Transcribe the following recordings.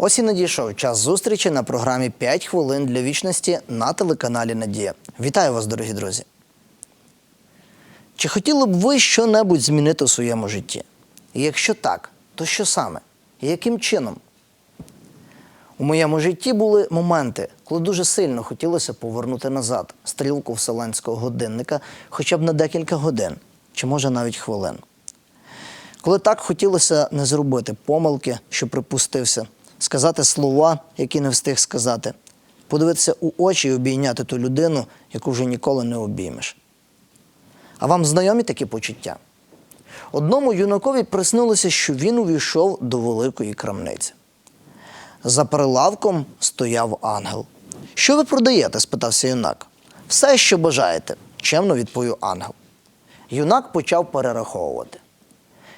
Ось і надійшов час зустрічі на програмі «5 хвилин для вічності на телеканалі Надія. Вітаю вас, дорогі друзі. Чи хотіли б ви щонебудь змінити у своєму житті? І якщо так, то що саме? І яким чином? У моєму житті були моменти, коли дуже сильно хотілося повернути назад стрілку вселенського годинника хоча б на декілька годин, чи може навіть хвилин. Коли так хотілося не зробити помилки, що припустився, сказати слова, які не встиг сказати, подивитися у очі і обійняти ту людину, яку вже ніколи не обіймеш. А вам знайомі такі почуття? Одному юнакові приснилося, що він увійшов до великої крамниці. За прилавком стояв ангел. Що ви продаєте? спитався юнак. Все, що бажаєте, чемно відповів ангел. Юнак почав перераховувати.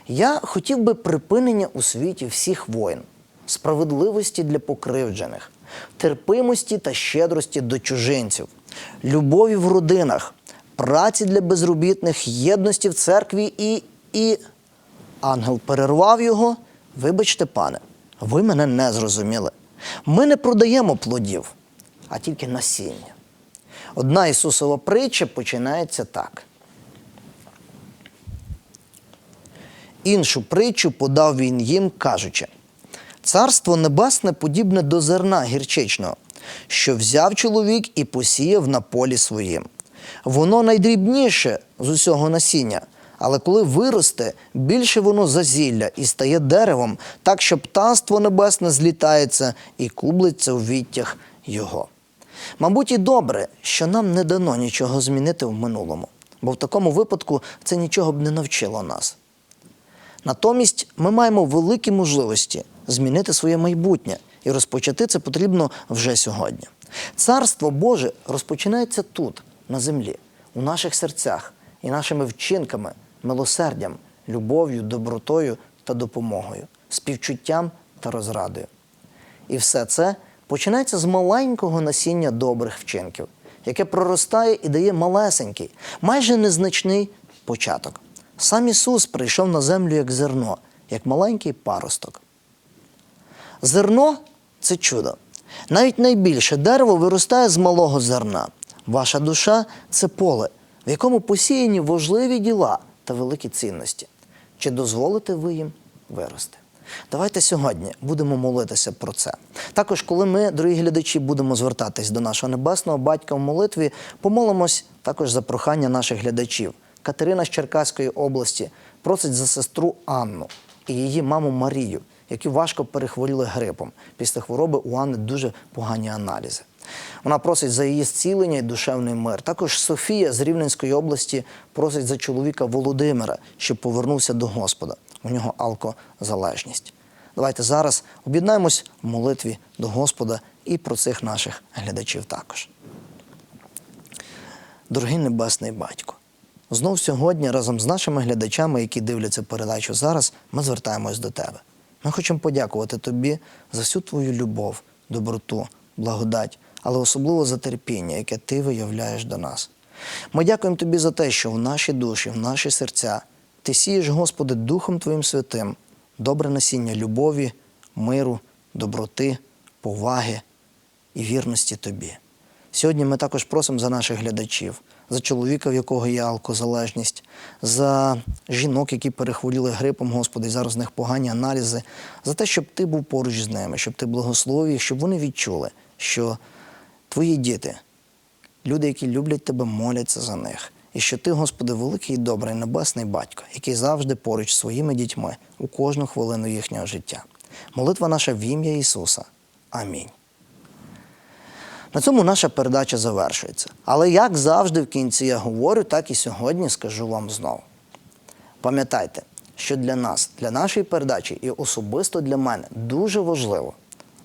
Я хотів би припинення у світі всіх воїн, справедливості для покривджених, терпимості та щедрості до чужинців, любові в родинах, праці для безробітних, єдності в церкві і. і. Ангел перервав його. Вибачте, пане, ви мене не зрозуміли. Ми не продаємо плодів, а тільки насіння. Одна Ісусова притча починається так. Іншу притчу подав він їм, кажучи: Царство небесне подібне до зерна гірчичного, що взяв чоловік і посіяв на полі своїм. Воно найдрібніше з усього насіння, але коли виросте, більше воно зазілля і стає деревом, так що птаство небесне злітається і кублиться у віттях його. Мабуть, і добре, що нам не дано нічого змінити в минулому, бо в такому випадку це нічого б не навчило нас. Натомість ми маємо великі можливості змінити своє майбутнє, і розпочати це потрібно вже сьогодні. Царство Боже розпочинається тут, на землі, у наших серцях і нашими вчинками, милосердям, любов'ю, добротою та допомогою, співчуттям та розрадою. І все це починається з маленького насіння добрих вчинків, яке проростає і дає малесенький, майже незначний початок. Сам Ісус прийшов на землю як зерно, як маленький паросток. Зерно це чудо. Навіть найбільше дерево виростає з малого зерна. Ваша душа це поле, в якому посіяні важливі діла та великі цінності. Чи дозволите ви їм вирости? Давайте сьогодні будемо молитися про це. Також, коли ми, дорогі глядачі, будемо звертатись до нашого небесного батька в молитві, помолимось також за прохання наших глядачів. Катерина з Черкаської області просить за сестру Анну і її маму Марію, які важко перехворіли грипом. Після хвороби у Анни дуже погані аналізи. Вона просить за її зцілення і душевний мир. Також Софія з Рівненської області просить за чоловіка Володимира, щоб повернувся до Господа. У нього алкозалежність. Давайте зараз об'єднаємось в молитві до Господа і про цих наших глядачів також. Дорогий Небесний Батько, знов сьогодні разом з нашими глядачами, які дивляться передачу зараз, ми звертаємось до Тебе. Ми хочемо подякувати Тобі за всю Твою любов, доброту, благодать, але особливо за терпіння, яке Ти виявляєш до нас. Ми дякуємо Тобі за те, що в наші душі, в наші серця Ти сієш, Господи, Духом Твоїм Святим, добре насіння любові, миру, доброти, поваги і вірності Тобі. Сьогодні ми також просимо за наших глядачів, за чоловіка, в якого є алкозалежність, за жінок, які перехворіли грипом, Господи, і зараз в них погані аналізи, за те, щоб ти був поруч з ними, щоб ти благословив їх, щоб вони відчули, що твої діти, люди, які люблять тебе, моляться за них. І що ти, Господи, великий і добрий небесний батько, який завжди поруч з своїми дітьми у кожну хвилину їхнього життя. Молитва наша в ім'я Ісуса. Амінь. На цьому наша передача завершується. Але як завжди в кінці я говорю, так і сьогодні скажу вам знову. Пам'ятайте, що для нас, для нашої передачі і особисто для мене дуже важливо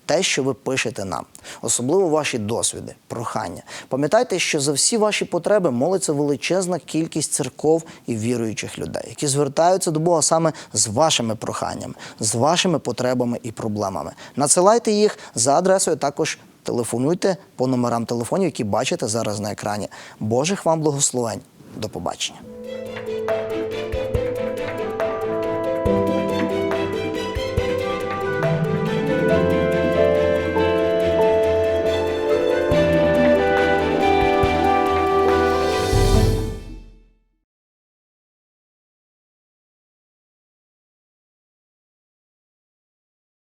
те, що ви пишете нам, особливо ваші досвіди, прохання. Пам'ятайте, що за всі ваші потреби молиться величезна кількість церков і віруючих людей, які звертаються до Бога саме з вашими проханнями, з вашими потребами і проблемами. Надсилайте їх за адресою також. Телефонуйте по номерам телефонів, які бачите зараз на екрані. Божих вам благословень. До побачення.